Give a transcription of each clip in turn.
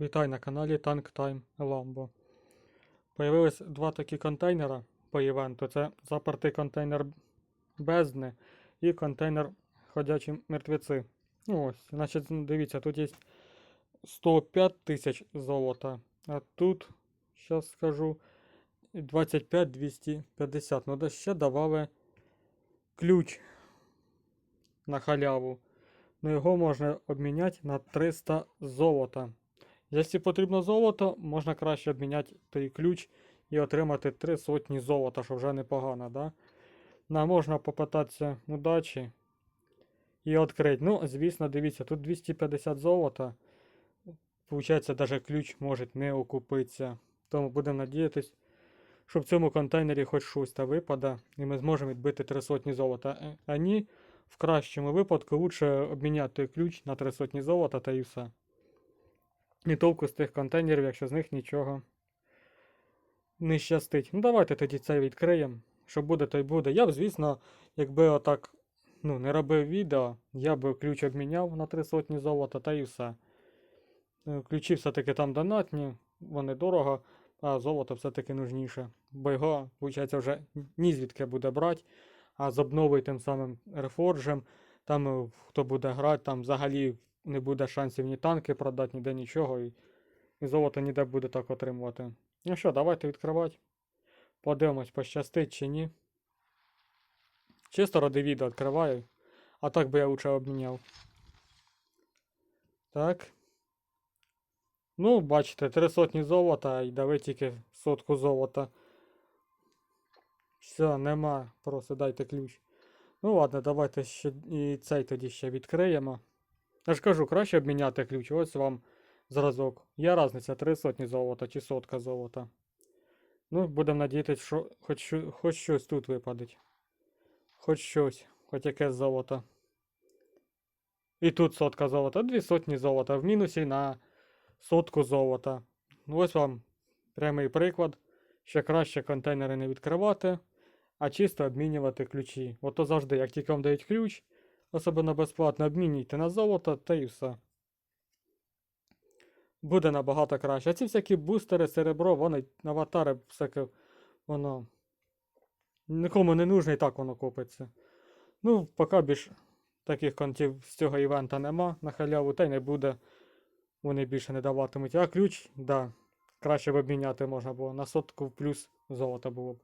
Вітай на каналі Tank Time Lambo. Появилось два такі контейнера по івенту. Це запертий контейнер бездни і контейнер ходячі мертвеці. Ну ось, значить, дивіться, тут є 105 тисяч золота, а тут, зараз скажу, 25 250. Ну, да ще давали ключ на халяву. Ну, його можна обміняти на 300 золота. Якщо потрібно золото, можна краще обміняти той ключ і отримати 3 сотні золота, що вже непогано, да? На, можна попитатися удачі і відкрити. Ну, звісно, дивіться, тут 250 золота. Получається, навіть ключ може не окупитися. Тому будемо надіятись, що в цьому контейнері хоч щось та випаде, і ми зможемо відбити 3 сотні золота. Е, А ні, в кращому випадку лучше обміняти ключ на 3 сотні золота та і все. І толку з тих контейнерів, якщо з них нічого не щастить. Ну давайте тоді це відкриємо. Що буде, то й буде. Я б, звісно, якби отак ну, не робив відео, я б ключ обміняв на 3 сотні золота та і все. Е, Ключі все-таки там донатні, вони дорого, а золото все-таки нужніше. Бо його, виходить, вже ні звідки буде брати, а з обновою тим самим рефорджем, там е, хто буде грати, там взагалі не буде шансів ні танки продати, ніде нічого, і, і золото ніде буде так отримувати. Ну що, давайте відкривати. Подивимось, пощастить чи ні. Чисто ради відео відкриваю. А так би я лучше обміняв. Так. Ну, бачите, три сотні золота і дали тільки сотку золота. Все, нема. Просто дайте ключ. Ну ладно, давайте ще і цей тоді ще відкриємо. Я ж кажу, краще обміняти ключ. Ось вам зразок. Є різниця 3 сотні золота чи сотка золота. Ну, будемо надіятися, що хоч, хоч щось тут випадеть. Хоч щось, хоч якесь золото. І тут сотка золота, дві сотні золота, в мінусі на сотку золота. Ну, Ось вам прямий приклад. Ще краще контейнери не відкривати, а чисто обмінювати ключі. Ото завжди, як тільки вам дають ключ, особливо безплатно, обмінюйте на золото та і все. Буде набагато краще. А ці всякі бустери, серебро, вони аватари, всяке, воно нікому не нужно і так воно купиться. Ну, поки більш таких контів з цього івента нема на халяву, та й не буде. Вони більше не даватимуть. А ключ, да, краще б обміняти можна було. На сотку плюс золота було б.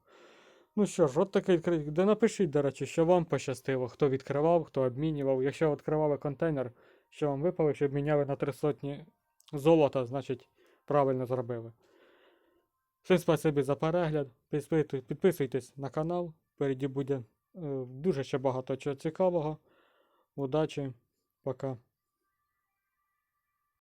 Ну що ж, от такий відкритий. Напишіть, до речі, що вам пощастило, хто відкривав, хто обмінював. Якщо відкривали контейнер, що вам випало, що обміняли на 3 сотні золота, значить правильно зробили. Всім спасибі за перегляд. Підписуйтесь, підписуйтесь на канал. Впереді буде е, дуже ще багато чого цікавого. Удачі, пока.